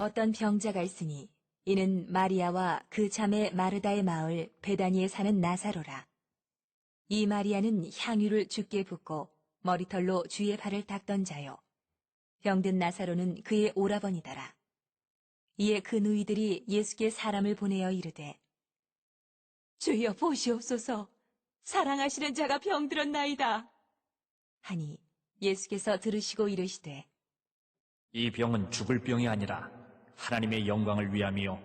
어떤 병자가 있으니 이는 마리아와 그 자매 마르다의 마을 베다니에 사는 나사로라. 이 마리아는 향유를 죽게 붓고 머리털로 주의 발을 닦던 자요. 병든 나사로는 그의 오라버니더라. 이에 그 누이들이 예수께 사람을 보내어 이르되 주여 보시옵소서 사랑하시는 자가 병들었나이다. 하니 예수께서 들으시고 이르시되 이 병은 죽을 병이 아니라 하나님의 영광을 위함이요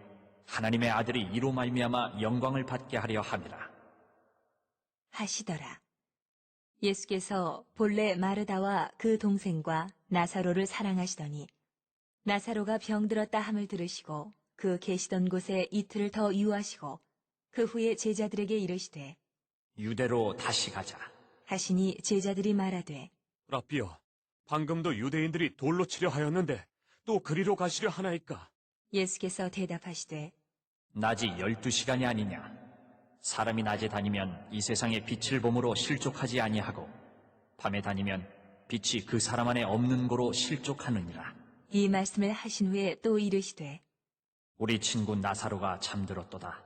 하나님의 아들이 이로 말미암아 영광을 받게 하려 함이라. 하시더라. 예수께서 본래 마르다와 그 동생과 나사로를 사랑하시더니 나사로가 병들었다 함을 들으시고 그 계시던 곳에 이틀을 더 유하시고 그 후에 제자들에게 이르시되 유대로 다시 가자. 하시니 제자들이 말하되 라비여, 방금도 유대인들이 돌로 치려 하였는데 또 그리로 가시려 하나이까? 예수께서 대답하시되 낮이 열두 시간이 아니냐. 사람이 낮에 다니면 이 세상의 빛을 봄으로 실족하지 아니하고 밤에 다니면 빛이 그 사람 안에 없는 고로 실족하느니라. 이 말씀을 하신 후에 또 이르시되 우리 친구 나사로가 잠들었도다.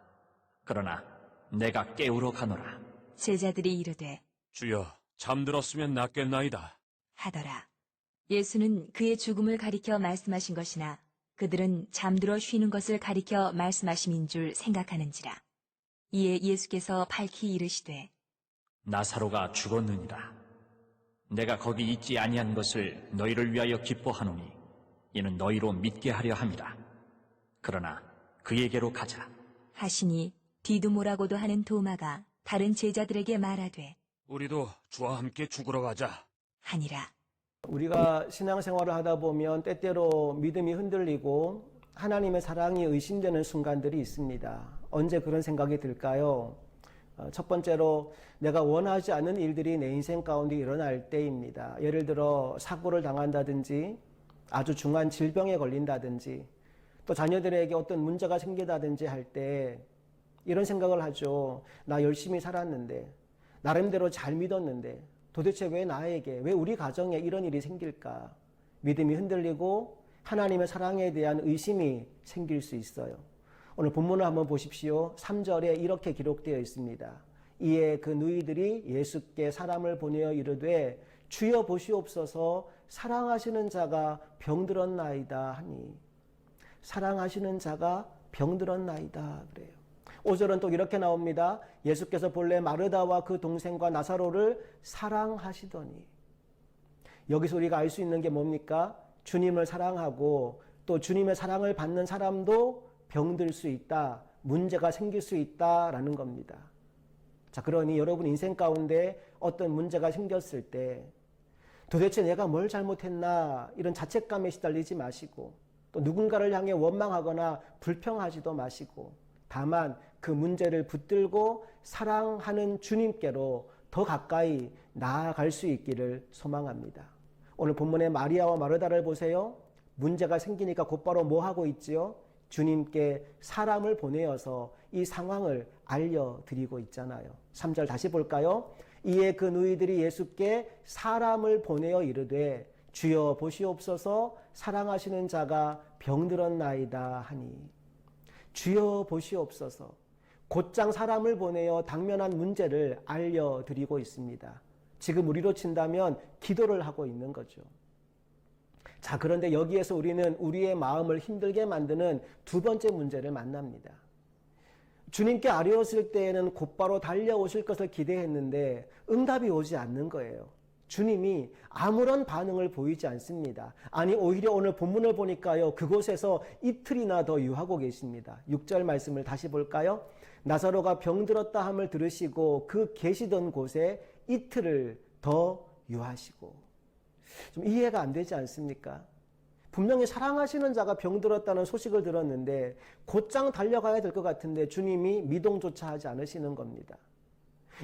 그러나 내가 깨우러 가노라. 제자들이 이르되 주여, 잠들었으면 낫겠나이다. 하더라. 예수는 그의 죽음을 가리켜 말씀하신 것이나 그들은 잠들어 쉬는 것을 가리켜 말씀하심인 줄 생각하는지라. 이에 예수께서 밝히 이르시되 나사로가 죽었느니라. 내가 거기 있지 아니한 것을 너희를 위하여 기뻐하노니 이는 너희로 믿게 하려 함이라. 그러나 그에게로 가자. 하시니 디두모라고도 하는 도마가 다른 제자들에게 말하되 우리도 주와 함께 죽으러 가자. 하니라. 우리가 신앙생활을 하다 보면 때때로 믿음이 흔들리고 하나님의 사랑이 의심되는 순간들이 있습니다. 언제 그런 생각이 들까요? 어, 첫 번째로 내가 원하지 않는 일들이 내 인생 가운데 일어날 때입니다. 예를 들어 사고를 당한다든지 아주 중한 질병에 걸린다든지 또 자녀들에게 어떤 문제가 생기다든지 할 때 이런 생각을 하죠. 나 열심히 살았는데 나름대로 잘 믿었는데 도대체 왜 나에게, 왜 우리 가정에 이런 일이 생길까? 믿음이 흔들리고 하나님의 사랑에 대한 의심이 생길 수 있어요. 오늘 본문을 한번 보십시오. 3절에 이렇게 기록되어 있습니다. 이에 그 누이들이 예수께 사람을 보내어 이르되 주여 보시옵소서 사랑하시는 자가 병들었나이다 하니 사랑하시는 자가 병들었나이다 그래요. 5절은 또 이렇게 나옵니다. 예수께서 본래 마르다와 그 동생과 나사로를 사랑하시더니 여기서 우리가 알 수 있는 게 뭡니까? 주님을 사랑하고 또 주님의 사랑을 받는 사람도 병들 수 있다. 문제가 생길 수 있다라는 겁니다. 자, 그러니 여러분 인생 가운데 어떤 문제가 생겼을 때 도대체 내가 뭘 잘못했나 이런 자책감에 시달리지 마시고 또 누군가를 향해 원망하거나 불평하지도 마시고 다만 그 문제를 붙들고 사랑하는 주님께로 더 가까이 나아갈 수 있기를 소망합니다. 오늘 본문의 마리아와 마르다를 보세요. 문제가 생기니까 곧바로 뭐 하고 있지요? 주님께 사람을 보내어서 이 상황을 알려드리고 있잖아요. 3절 다시 볼까요? 이에 그 누이들이 예수께 사람을 보내어 이르되 주여 보시옵소서 사랑하시는 자가 병들었나이다 하니 주여 보시옵소서 곧장 사람을 보내어 당면한 문제를 알려드리고 있습니다. 지금 우리로 친다면 기도를 하고 있는 거죠. 자, 그런데 여기에서 우리는 우리의 마음을 힘들게 만드는 두 번째 문제를 만납니다. 주님께 아뢰었을 때에는 곧바로 달려오실 것을 기대했는데 응답이 오지 않는 거예요. 주님이 아무런 반응을 보이지 않습니다. 아니, 오히려 오늘 본문을 보니까요, 그곳에서 이틀이나 더 유하고 계십니다. 6절 말씀을 다시 볼까요? 나사로가 병들었다 함을 들으시고 그 계시던 곳에 이틀을 더 유하시고. 좀 이해가 안 되지 않습니까? 분명히 사랑하시는 자가 병들었다는 소식을 들었는데 곧장 달려가야 될 것 같은데 주님이 미동조차 하지 않으시는 겁니다.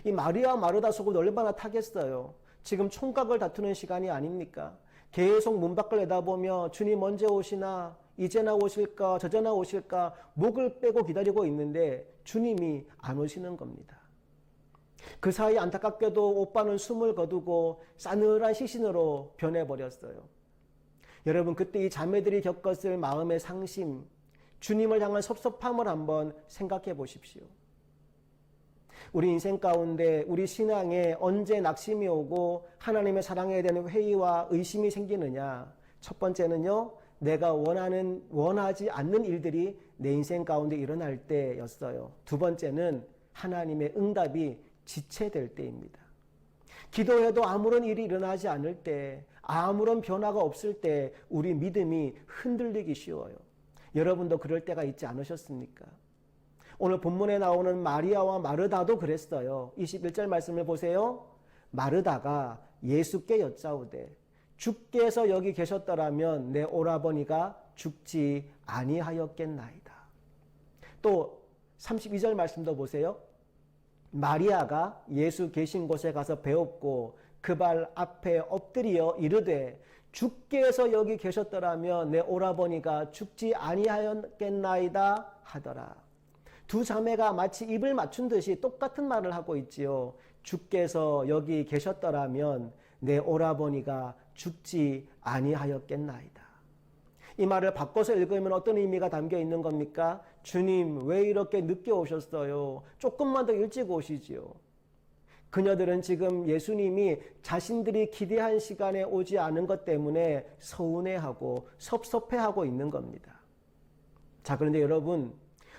이 마리아 마르다 속을 얼마나 타겠어요. 지금 총각을 다투는 시간이 아닙니까? 계속 문 밖을 내다보며 주님 언제 오시나 이제 나 오실까 저제 나 오실까 목을 빼고 기다리고 있는데 주님이 안 오시는 겁니다. 그 사이 안타깝게도 오빠는 숨을 거두고 싸늘한 시신으로 변해버렸어요. 여러분 그때 이 자매들이 겪었을 마음의 상심, 주님을 향한 섭섭함을 한번 생각해 보십시오. 우리 인생 가운데 우리 신앙에 언제 낙심이 오고 하나님의 사랑에 대한 회의와 의심이 생기느냐? 첫 번째는요. 내가 원하는 원하지 않는 일들이 내 인생 가운데 일어날 때였어요. 두 번째는 하나님의 응답이 지체될 때입니다. 기도해도 아무런 일이 일어나지 않을 때, 아무런 변화가 없을 때 우리 믿음이 흔들리기 쉬워요. 여러분도 그럴 때가 있지 않으셨습니까? 오늘 본문에 나오는 마리아와 마르다도 그랬어요. 21절 말씀을 보세요. 마르다가 예수께 여짜오되 주께서 여기 계셨더라면 내 오라버니가 죽지 아니하였겠나이다. 또 32절 말씀도 보세요. 마리아가 예수 계신 곳에 가서 배웠고 그 발 앞에 엎드려 이르되 주께서 여기 계셨더라면 내 오라버니가 죽지 아니하였겠나이다 하더라. 두 자매가 마치 입을 맞춘 듯이 똑같은 말을 하고 있지요. 주께서 여기 계셨더라면 내 오라버니가 죽지 아니하였겠나이다. 이 말을 바꿔서 읽으면 어떤 의미가 담겨 있는 겁니까? 주님, 왜 이렇게 늦게 오셨어요? 조금만 더 일찍 오시지요. 그녀들은 지금 예수님이 자신들이 기대한 시간에 오지 않은 것 때문에 서운해하고 섭섭해하고 있는 겁니다. 자, 그런데 여러분,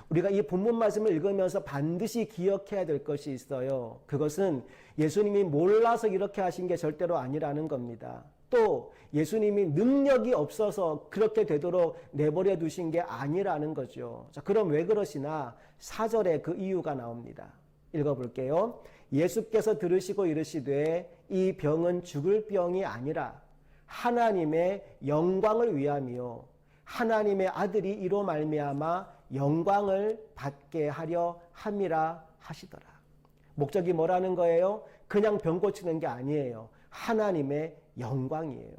우리가 이 본문 말씀을 읽으면서 반드시 기억해야 될 것이 있어요. 그것은 예수님이 몰라서 이렇게 하신 게 절대로 아니라는 겁니다. 또 예수님이 능력이 없어서 그렇게 되도록 내버려 두신 게 아니라는 거죠. 자, 그럼 왜 그러시나? 사절에 그 이유가 나옵니다. 읽어볼게요. 예수께서 들으시고 이르시되 이 병은 죽을 병이 아니라 하나님의 영광을 위함이요 하나님의 아들이 이로 말미암아 영광을 받게 하려 함이라 하시더라. 목적이 뭐라는 거예요? 그냥 병 고치는 게 아니에요. 하나님의 영광이에요.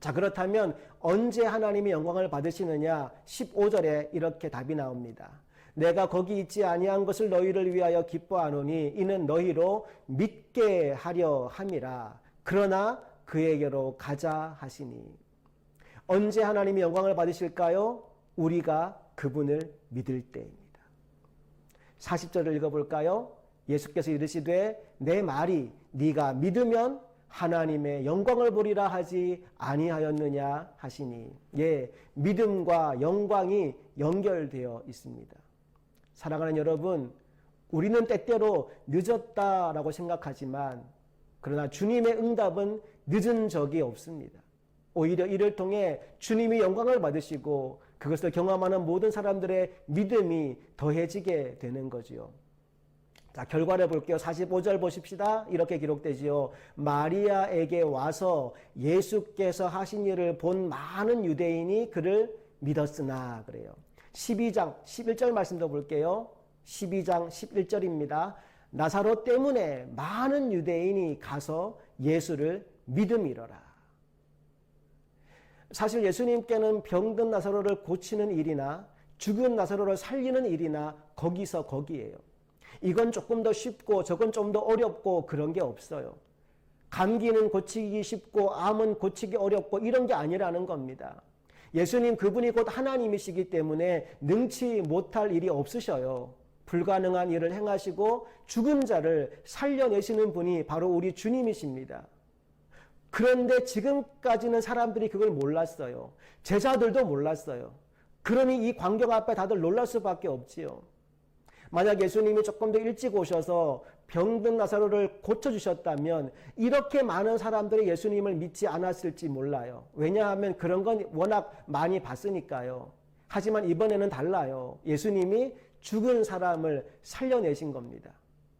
자, 그렇다면 언제 하나님이 영광을 받으시느냐? 15절에 이렇게 답이 나옵니다. 내가 거기 있지 아니한 것을 너희를 위하여 기뻐하노니 이는 너희로 믿게 하려 함이라. 그러나 그에게로 가자 하시니. 언제 하나님이 영광을 받으실까요? 우리가 그분을 믿을 때입니다. 40절을 읽어볼까요? 예수께서 이르시되 내 말이 네가 믿으면 하나님의 영광을 보리라 하지 아니하였느냐 하시니 예 믿음과 영광이 연결되어 있습니다. 사랑하는 여러분 우리는 때때로 늦었다라고 생각하지만 그러나 주님의 응답은 늦은 적이 없습니다. 오히려 이를 통해 주님이 영광을 받으시고 그것을 경험하는 모든 사람들의 믿음이 더해지게 되는 거지요. 자, 결과를 볼게요. 45절 보십시다. 이렇게 기록되지요. 마리아에게 와서 예수께서 하신 일을 본 많은 유대인이 그를 믿었으나 그래요. 12장 11절 말씀도 볼게요. 12장 11절입니다. 나사로 때문에 많은 유대인이 가서 예수를 믿음이러라. 사실 예수님께는 병든 나사로를 고치는 일이나 죽은 나사로를 살리는 일이나 거기서 거기에요. 이건 조금 더 쉽고 저건 좀 더 어렵고 그런 게 없어요. 감기는 고치기 쉽고 암은 고치기 어렵고 이런 게 아니라는 겁니다. 예수님 그분이 곧 하나님이시기 때문에 능치 못할 일이 없으셔요. 불가능한 일을 행하시고 죽은 자를 살려내시는 분이 바로 우리 주님이십니다. 그런데 지금까지는 사람들이 그걸 몰랐어요. 제자들도 몰랐어요. 그러니 이 광경 앞에 다들 놀랄 수밖에 없지요. 만약 예수님이 조금 더 일찍 오셔서 병든 나사로를 고쳐주셨다면 이렇게 많은 사람들이 예수님을 믿지 않았을지 몰라요. 왜냐하면 그런 건 워낙 많이 봤으니까요. 하지만 이번에는 달라요. 예수님이 죽은 사람을 살려내신 겁니다.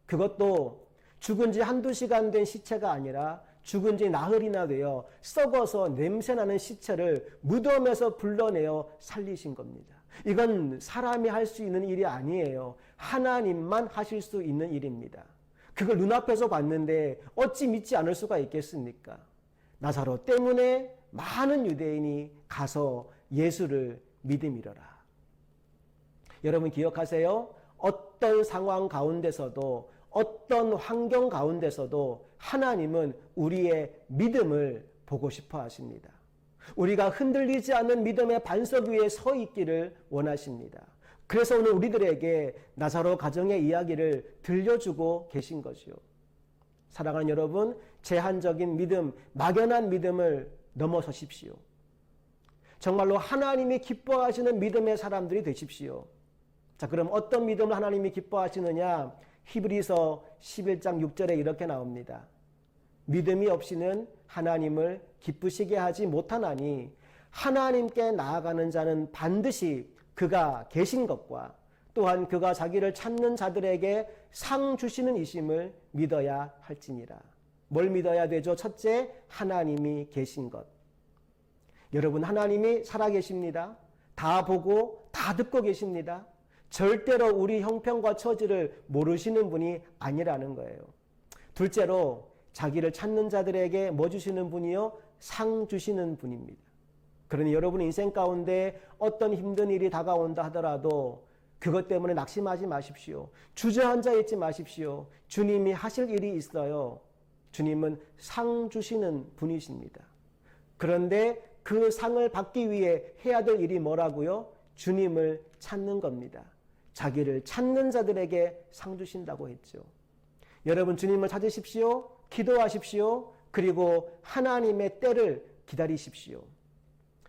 그것도 죽은 지 한두 시간 된 시체가 아니라 죽은 지 나흘이나 되어 썩어서 냄새나는 시체를 무덤에서 불러내어 살리신 겁니다. 이건 사람이 할 수 있는 일이 아니에요. 하나님만 하실 수 있는 일입니다. 그걸 눈앞에서 봤는데 어찌 믿지 않을 수가 있겠습니까? 나사로 때문에 많은 유대인이 가서 예수를 믿음이러라. 여러분 기억하세요? 어떤 상황 가운데서도 어떤 환경 가운데서도 하나님은 우리의 믿음을 보고 싶어 하십니다. 우리가 흔들리지 않는 믿음의 반석 위에 서 있기를 원하십니다. 그래서 오늘 우리들에게 나사로 가정의 이야기를 들려주고 계신 거지요. 사랑하는 여러분, 제한적인 믿음, 막연한 믿음을 넘어서십시오. 정말로 하나님이 기뻐하시는 믿음의 사람들이 되십시오. 자, 그럼 어떤 믿음을 하나님이 기뻐하시느냐? 히브리서 11장 6절에 이렇게 나옵니다. 믿음이 없이는 하나님을 기쁘시게 하지 못하나니 하나님께 나아가는 자는 반드시 그가 계신 것과 또한 그가 자기를 찾는 자들에게 상 주시는 이심을 믿어야 할지니라. 뭘 믿어야 되죠? 첫째, 하나님이 계신 것. 여러분, 하나님이 살아계십니다. 다 보고 다 듣고 계십니다. 절대로 우리 형편과 처지를 모르시는 분이 아니라는 거예요. 둘째로, 자기를 찾는 자들에게 뭐 주시는 분이요? 상 주시는 분입니다. 그러니 여러분 인생 가운데 어떤 힘든 일이 다가온다 하더라도 그것 때문에 낙심하지 마십시오. 주저앉아 있지 마십시오. 주님이 하실 일이 있어요. 주님은 상 주시는 분이십니다. 그런데 그 상을 받기 위해 해야 될 일이 뭐라고요? 주님을 찾는 겁니다. 자기를 찾는 자들에게 상 주신다고 했죠. 여러분 주님을 찾으십시오. 기도하십시오. 그리고 하나님의 때를 기다리십시오.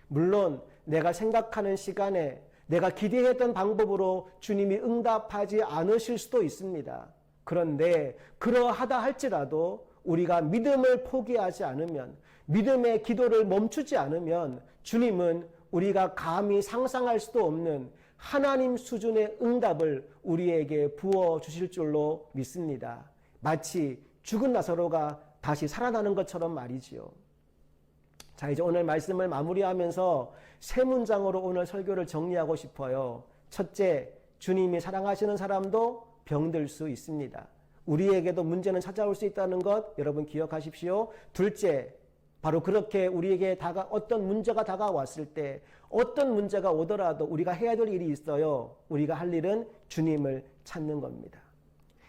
물론 내가 생각하는 시간에 내가 기대했던 방법으로 주님이 응답하지 않으실 수도 있습니다. 그런데 그러하다 할지라도 우리가 믿음을 포기하지 않으면 믿음의 기도를 멈추지 않으면 주님은 우리가 감히 상상할 수도 없는 하나님 수준의 응답을 우리에게 부어 주실 줄로 믿습니다. 마치 죽은 나사로가 다시 살아나는 것처럼 말이지요. 자, 이제 오늘 말씀을 마무리하면서 세 문장으로 오늘 설교를 정리하고 싶어요. 첫째, 주님이 사랑하시는 사람도 병들 수 있습니다. 우리에게도 문제는 찾아올 수 있다는 것 여러분 기억하십시오. 둘째, 바로 그렇게 우리에게 다가 어떤 문제가 다가왔을 때 어떤 문제가 오더라도 우리가 해야 될 일이 있어요. 우리가 할 일은 주님을 찾는 겁니다.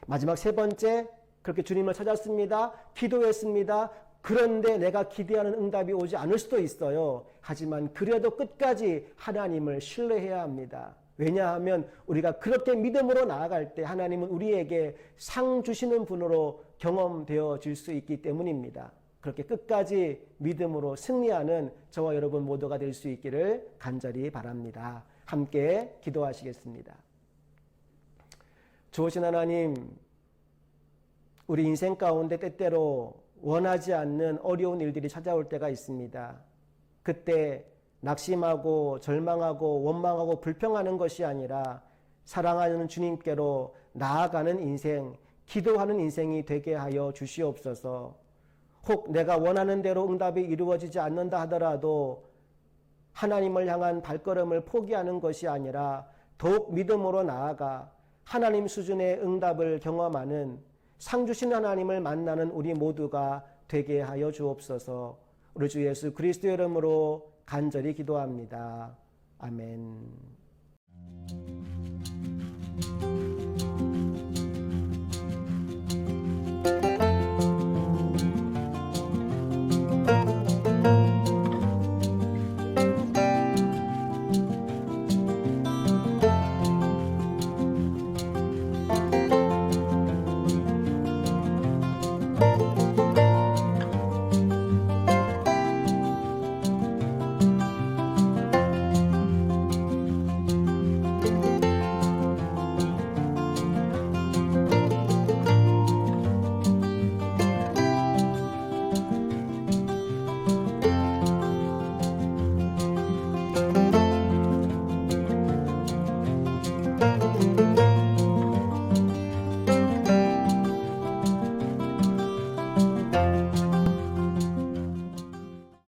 마지막 세 번째, 그렇게 주님을 찾았습니다. 기도했습니다. 그런데 내가 기대하는 응답이 오지 않을 수도 있어요. 하지만 그래도 끝까지 하나님을 신뢰해야 합니다. 왜냐하면 우리가 그렇게 믿음으로 나아갈 때 하나님은 우리에게 상 주시는 분으로 경험되어질 수 있기 때문입니다. 그렇게 끝까지 믿음으로 승리하는 저와 여러분 모두가 될 수 있기를 간절히 바랍니다. 함께 기도하시겠습니다. 좋으신 하나님, 우리 인생 가운데 때때로 원하지 않는 어려운 일들이 찾아올 때가 있습니다. 그때 낙심하고 절망하고 원망하고 불평하는 것이 아니라 사랑하는 주님께로 나아가는 인생, 기도하는 인생이 되게 하여 주시옵소서. 혹 내가 원하는 대로 응답이 이루어지지 않는다 하더라도 하나님을 향한 발걸음을 포기하는 것이 아니라 더욱 믿음으로 나아가 하나님 수준의 응답을 경험하는 상 주신 하나님을 만나는 우리 모두가 되게 하여 주옵소서. 우리 주 예수 그리스도 이름으로 간절히 기도합니다. 아멘.